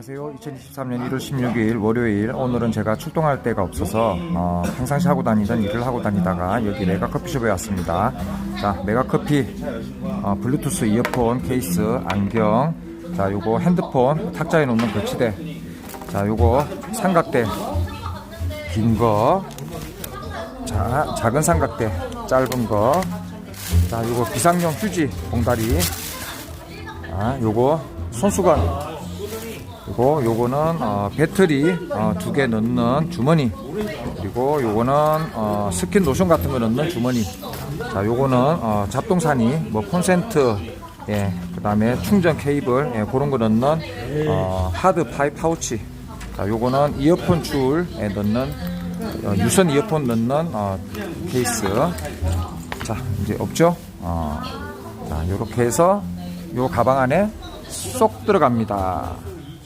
안녕하세요. 2023년 1월 16일 월요일. 오늘은 제가 출동할 데가 없어서 어, 평상시 하고 다니던 일을 하고 다니다가 여기 메가 커피숍에 왔습니다. 자, 메가 커피 어, 블루투스 이어폰 케이스, 안경, 자, 요거 핸드폰 탁자에 놓는 거치대, 자, 요거 삼각대. 긴 거, 자, 작은 삼각대. 짧은 거, 자, 요거 비상용 휴지 봉다리, 아, 요거 손수건. 그리고 요거는 어, 배터리 어, 두 개 넣는 주머니. 그리고 요거는 어, 스킨 로션 같은 거 넣는 주머니. 자, 요거는 어, 잡동사니, 뭐 콘센트, 예, 그 다음에 충전 케이블, 예, 그런 거 넣는 어, 하드 파이 파우치. 자, 요거는 이어폰 줄에 넣는 어, 유선 이어폰 넣는 어, 케이스. 자, 이제 없죠? 어, 자, 요렇게 해서 요 가방 안에 쏙 들어갑니다.